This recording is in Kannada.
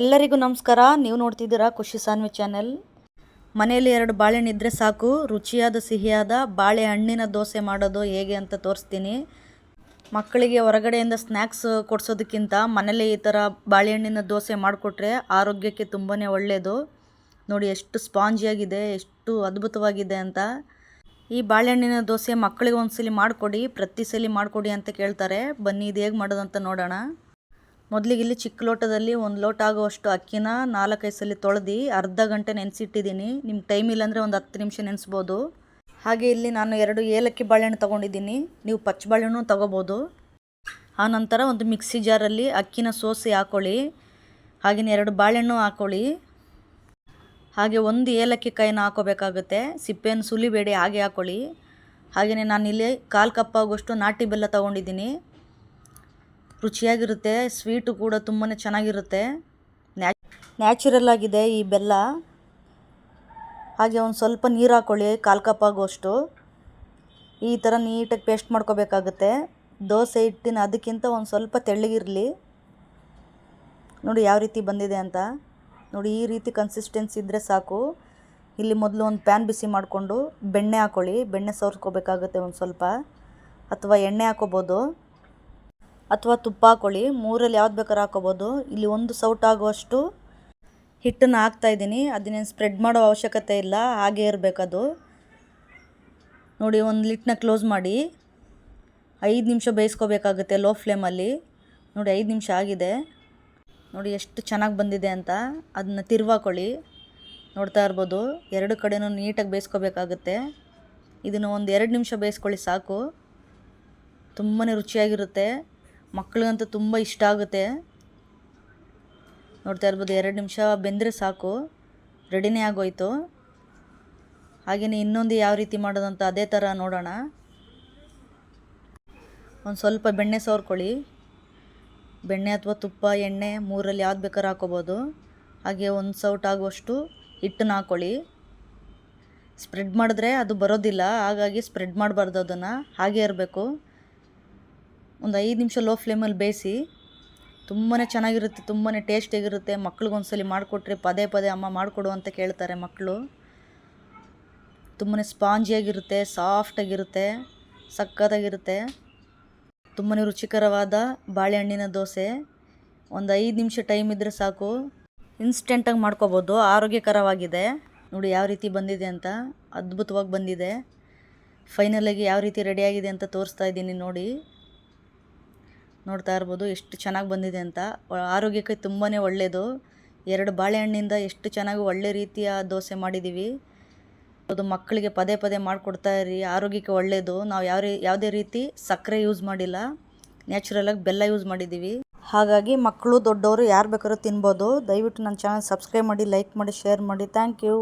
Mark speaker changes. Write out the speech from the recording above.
Speaker 1: ಎಲ್ಲರಿಗೂ ನಮಸ್ಕಾರ. ನೀವು ನೋಡ್ತಿದ್ದೀರಾ ಖುಷಿ ಸಾನ್ವಿ ಚಾನೆಲ್. ಮನೆಯಲ್ಲಿ ಎರಡು ಬಾಳೆಹಣ್ಣು ಇದ್ದರೆ ಸಾಕು. ರುಚಿಯಾದ, ಸಿಹಿಯಾದ ಬಾಳೆಹಣ್ಣಿನ ದೋಸೆ ಮಾಡೋದು ಹೇಗೆ ಅಂತ ತೋರಿಸ್ತೀನಿ. ಮಕ್ಕಳಿಗೆ ಹೊರಗಡೆಯಿಂದ ಸ್ನ್ಯಾಕ್ಸ್ ಕೊಡಿಸೋದಕ್ಕಿಂತ ಮನೇಲಿ ಈ ಥರ ಬಾಳೆಹಣ್ಣಿನ ದೋಸೆ ಮಾಡಿಕೊಟ್ರೆ ಆರೋಗ್ಯಕ್ಕೆ ತುಂಬಾ ಒಳ್ಳೆಯದು ನೋಡಿ, ಎಷ್ಟು ಸ್ಪಾಂಜಿಯಾಗಿದೆ ಎಷ್ಟು ಅದ್ಭುತವಾಗಿದೆ ಅಂತ. ಈ ಬಾಳೆಹಣ್ಣಿನ ದೋಸೆ ಮಕ್ಕಳಿಗೆ ಒಂದ್ಸಲಿ ಮಾಡಿಕೊಡಿ, ಪ್ರತಿ ಸಲ ಮಾಡಿಕೊಡಿ ಅಂತ ಕೇಳ್ತಾರೆ. ಬನ್ನಿ, ಇದು ಹೇಗೆ ಮಾಡೋದಂತ ನೋಡೋಣ. ಮೊದಲಿಗೆ ಇಲ್ಲಿ ಚಿಕ್ಕ ಲೋಟದಲ್ಲಿ ಒಂದು ಲೋಟ ಆಗುವಷ್ಟು ಅಕ್ಕಿನ ನಾಲ್ಕೈದು ಸಲ ತೊಳೆದು ಅರ್ಧ ಗಂಟೆ ನೆನೆಸಿಟ್ಟಿದ್ದೀನಿ. ನಿಮ್ಗೆ ಟೈಮ್ ಇಲ್ಲಾಂದರೆ ಒಂದು ಹತ್ತು ನಿಮಿಷ ನೆನೆಸ್ಬೋದು. ಹಾಗೆ ಇಲ್ಲಿ ನಾನು ಎರಡು ಏಲಕ್ಕಿ ಬಾಳೆಹಣ್ಣು ತೊಗೊಂಡಿದ್ದೀನಿ. ನೀವು ಪಚ್ಚ ಬಾಳೆಹಣ್ಣು ತೊಗೋಬೋದು. ಆನಂತರ ಒಂದು ಮಿಕ್ಸಿ ಜಾರಲ್ಲಿ ಅಕ್ಕಿನ ಸೋಸಿ ಹಾಕ್ಕೊಳ್ಳಿ ಹಾಗೆಯೇ ಎರಡು ಬಾಳೆಹಣ್ಣು ಹಾಕ್ಕೊಳ್ಳಿ ಹಾಗೆ ಒಂದು ಏಲಕ್ಕಿ ಕಾಯಿನ ಹಾಕೋಬೇಕಾಗುತ್ತೆ. ಸಿಪ್ಪೆಯನ್ನು ಸುಲಿಬೇಡಿ, ಹಾಗೆ ಹಾಕ್ಕೊಳ್ಳಿ ಹಾಗೆಯೇ ನಾನಿಲ್ಲಿ ಕಾಲು ಕಪ್ ಆಗುವಷ್ಟು ನಾಟಿ ಬೆಲ್ಲ ತೊಗೊಂಡಿದ್ದೀನಿ. ರುಚಿಯಾಗಿರುತ್ತೆ ಸ್ವೀಟು ಕೂಡ ತುಂಬಾ ಚೆನ್ನಾಗಿರುತ್ತೆ. ನ್ಯಾಚುರಲ್ ಆಗಿದೆ ಈ ಬೆಲ್ಲ. ಹಾಗೆ ಒಂದು ಸ್ವಲ್ಪ ನೀರು ಹಾಕ್ಕೊಳ್ಳಿ ಕಾಲು ಕಪ್ ಆಗುವಷ್ಟು ಈ ಥರ ನೀಟಾಗಿ ಪೇಸ್ಟ್ ಮಾಡ್ಕೋಬೇಕಾಗುತ್ತೆ. ದೋಸೆ ಹಿಟ್ಟಿನ ಅದಕ್ಕಿಂತ ಒಂದು ಸ್ವಲ್ಪ ತೆಳ್ಳಗಿರಲಿ ನೋಡಿ ಯಾವ ರೀತಿ ಬಂದಿದೆ ಅಂತ. ನೋಡಿ ಈ ರೀತಿ ಕನ್ಸಿಸ್ಟೆನ್ಸಿ ಇದ್ದರೆ ಸಾಕು. ಇಲ್ಲಿ ಮೊದಲು ಒಂದು ಪ್ಯಾನ್ ಬಿಸಿ ಮಾಡಿಕೊಂಡು ಬೆಣ್ಣೆ ಹಾಕ್ಕೊಳ್ಳಿ ಬೆಣ್ಣೆ ಸವರ್ಸ್ಕೋಬೇಕಾಗುತ್ತೆ ಒಂದು ಸ್ವಲ್ಪ. ಅಥವಾ ಎಣ್ಣೆ ಹಾಕೋಬೋದು. ಅಥವಾ ತುಪ್ಪ ಹಾಕೊಳ್ಳಿ. ಮೂರಲ್ಲಿ ಯಾವ್ದು ಬೇಕಾದ್ರೂ ಹಾಕೋಬೋದು ಇಲ್ಲಿ ಒಂದು ಸೌಟ್ ಆಗುವಷ್ಟು ಹಿಟ್ಟನ್ನು ಹಾಕ್ತಾಯಿದ್ದೀನಿ ಅದನ್ನೇನು ಸ್ಪ್ರೆಡ್ ಮಾಡೋ ಅವಶ್ಯಕತೆ ಇಲ್ಲ. ಹಾಗೆ ಇರಬೇಕದು ನೋಡಿ, ಒಂದು ಲಿಟ್ನ ಕ್ಲೋಸ್ ಮಾಡಿ. ಐದು ನಿಮಿಷ ಬೇಯಿಸ್ಕೋಬೇಕಾಗುತ್ತೆ ಲೋ ಫ್ಲೇಮಲ್ಲಿ. ನೋಡಿ, ಐದು ನಿಮಿಷ ಆಗಿದೆ. ನೋಡಿ, ಎಷ್ಟು ಚೆನ್ನಾಗಿ ಬಂದಿದೆ ಅಂತ. ಅದನ್ನ ತಿರ್ವಾಕೊಳ್ಳಿ. ನೋಡ್ತಾ ಇರ್ಬೋದು. ಎರಡು ಕಡೆನೂ ನೀಟಾಗಿ ಬೇಯಿಸ್ಕೋಬೇಕಾಗುತ್ತೆ. ಇದನ್ನು ಒಂದು ಎರಡು ನಿಮಿಷ ಬೇಯಿಸ್ಕೊಳ್ಳಿ ಸಾಕು. ತುಂಬಾ ರುಚಿಯಾಗಿರುತ್ತೆ. ಮಕ್ಕಳಿಗಂತೂ ತುಂಬ ಇಷ್ಟ ಆಗುತ್ತೆ. ನೋಡ್ತಾ ಇರ್ಬೋದು, ಎರಡು ನಿಮಿಷ ಬೆಂದರೆ ಸಾಕು. ರೆಡಿನೇ ಆಗೋಯ್ತು. ಹಾಗೆಯೇ ಇನ್ನೊಂದು ಯಾವ ರೀತಿ ಮಾಡೋದಂತ ಅದೇ ಥರ ನೋಡೋಣ. ಒಂದು ಸ್ವಲ್ಪ ಬೆಣ್ಣೆ ಸವರ್ಕೊಳ್ಳಿ ಬೆಣ್ಣೆ ಅಥವಾ ತುಪ್ಪ, ಎಣ್ಣೆ ಮೂರಲ್ಲಿ ಯಾವ್ದು ಬೇಕಾದ್ರೂ ಹಾಕೋಬೋದು ಹಾಗೆ ಒಂದು ಸೌಟ್ ಆಗುವಷ್ಟು ಹಿಟ್ಟನ್ನ ಹಾಕ್ಕೊಳ್ಳಿ ಸ್ಪ್ರೆಡ್ ಮಾಡಿದ್ರೆ ಅದು ಬರೋದಿಲ್ಲ, ಹಾಗಾಗಿ ಸ್ಪ್ರೆಡ್ ಮಾಡಬಾರ್ದು ಅದನ್ನು. ಹಾಗೆ ಇರಬೇಕು. ಒಂದು ಐದು ನಿಮಿಷ ಲೋ ಫ್ಲೇಮಲ್ಲಿ ಬೇಯಿಸಿ ತುಂಬಾ ಚೆನ್ನಾಗಿರುತ್ತೆ ತುಂಬಾ ಟೇಸ್ಟಿಯಾಗಿರುತ್ತೆ ಮಕ್ಳಿಗೊಂದ್ಸಲಿ ಮಾಡಿಕೊಟ್ರೆ ಪದೇ ಪದೇ ಅಮ್ಮ ಮಾಡಿಕೊಡು ಅಂತ ಕೇಳ್ತಾರೆ ಮಕ್ಕಳು ತುಂಬಾ ಸ್ಪಾಂಜಿಯಾಗಿರುತ್ತೆ ಸಾಫ್ಟಾಗಿರುತ್ತೆ ಸಕ್ಕತ್ತಾಗಿರುತ್ತೆ. ತುಂಬಾ ರುಚಿಕರವಾದ ಬಾಳೆಹಣ್ಣಿನ ದೋಸೆ. ಒಂದು ಐದು ನಿಮಿಷ ಟೈಮ್ ಇದ್ದರೆ ಸಾಕು. ಇನ್ಸ್ಟೆಂಟಾಗಿ ಮಾಡ್ಕೋಬೋದು, ಆರೋಗ್ಯಕರವಾಗಿದೆ. ನೋಡಿ ಯಾವ ರೀತಿ ಬಂದಿದೆ ಅಂತ, ಅದ್ಭುತವಾಗಿ ಬಂದಿದೆ. ಫೈನಲಾಗಿ ಯಾವ ರೀತಿ ರೆಡಿಯಾಗಿದೆ ಅಂತ ತೋರಿಸ್ತಾ ಇದ್ದೀನಿ ನೋಡಿ. ನೋಡ್ತಾ ಇರ್ಬೋದು, ಎಷ್ಟು ಚೆನ್ನಾಗಿ ಬಂದಿದೆ ಅಂತ. ಆರೋಗ್ಯಕ್ಕೆ ತುಂಬಾ ಒಳ್ಳೆಯದು ಎರಡು ಬಾಳೆಹಣ್ಣಿಂದ ಎಷ್ಟು ಚೆನ್ನಾಗಿ ಒಳ್ಳೆ ರೀತಿಯ ದೋಸೆ ಮಾಡಿದ್ದೀವಿ ಅದು ಮಕ್ಕಳಿಗೆ ಪದೇ ಪದೇ ಮಾಡಿಕೊಡ್ತಾ ಇರಿ, ಆರೋಗ್ಯಕ್ಕೆ ಒಳ್ಳೆಯದು ನಾವು ಯಾವ ರೀ ಯಾವುದೇ ರೀತಿ ಸಕ್ಕರೆ ಯೂಸ್ ಮಾಡಿಲ್ಲ ನ್ಯಾಚುರಲಾಗಿ ಬೆಲ್ಲ ಯೂಸ್ ಮಾಡಿದ್ದೀವಿ ಹಾಗಾಗಿ ಮಕ್ಕಳು, ದೊಡ್ಡವರು ಯಾರು ಬೇಕಾದ್ರೂ ತಿನ್ಬೋದು. ದಯವಿಟ್ಟು ನನ್ನ ಚಾನಲ್ ಸಬ್ಸ್ಕ್ರೈಬ್ ಮಾಡಿ ಲೈಕ್ ಮಾಡಿ ಶೇರ್ ಮಾಡಿ. Thank you